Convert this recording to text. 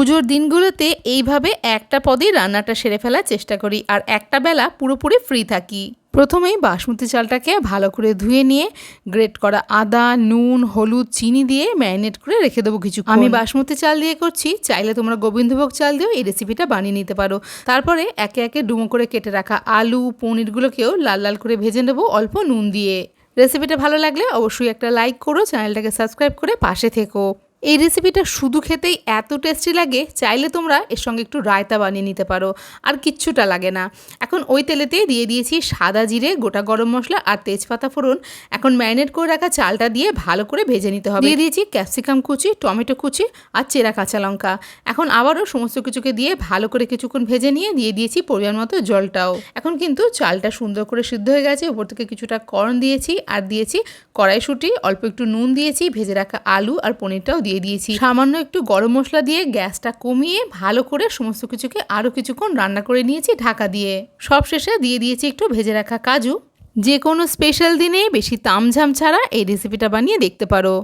পুজোর দিনগুলোতে এইভাবে একটা পদেই রান্নাটা সেরে ফেলার চেষ্টা করি আর একটা বেলা পুরোপুরি ফ্রি থাকি। প্রথমেই বাসমতি চালটাকে ভালো করে ধুয়ে নিয়ে গ্রেট করা আদা, নুন, হলুদ, চিনি দিয়ে ম্যারিনেট করে রেখে দেবো কিছু আমি বাসমতি চাল দিয়ে করছি, চাইলে তোমরা গোবিন্দভোগ চাল দিয়েও এই রেসিপিটা বানিয়ে নিতে পারো। তারপরে একে একে ডুমো করে কেটে রাখা আলু, পনিরগুলোকেও লাল লাল করে ভেজে নেব অল্প নুন দিয়ে। রেসিপিটা ভালো লাগলে অবশ্যই একটা লাইক করো চ্যানেলটাকে সাবস্ক্রাইব করে পাশে থেকো। এই রেসিপিটা শুধু খেতেই এত টেস্টি লাগে, চাইলে তোমরা এর সঙ্গে একটু রায়তা বানিয়ে নিতে পারো, আর কিচ্ছুটা লাগে না। এখন ওই তেলেতে দিয়ে দিয়েছি সাদা জিরে, গোটা গরম মশলা আর তেজপাতা ফোড়ন। এখন ম্যারিনেট করে রাখা চালটা দিয়ে ভালো করে ভেজে নিতে হবে। দিয়ে দিয়েছি ক্যাপসিকাম কুচি, টমেটো কুচি আর চেরা কাঁচা লঙ্কা। এখন আবারও সমস্ত কিছুকে দিয়ে ভালো করে কিছুক্ষণ ভেজে নিয়ে দিয়ে দিয়েছি পরিমাণ মতো জলটাও। এখন কিন্তু চালটা সুন্দর করে সিদ্ধ হয়ে গেছে, উপর থেকে কিছুটা কর্ন দিয়েছি আর দিয়েছি কড়াইশুঁটি, অল্প একটু নুন দিয়েছি, ভেজে রাখা আলু আর পনিরটাও দিয়ে দিয়েছি। সামান্য একটু গরম মশলা দিয়ে গ্যাসটা কমিয়ে ভালো করে সমস্ত কিছুকে আরও কিছুক্ষণ রান্না করে নিয়েছি ঢাকা দিয়ে। সব শেষে দিয়ে দিয়েছি একটু ভেজে রাখা কাজু। যে কোনো স্পেশাল দিনে বেশি তামঝাম ছাড়া এই রেসিপিটা বানিয়ে দেখতে পারো।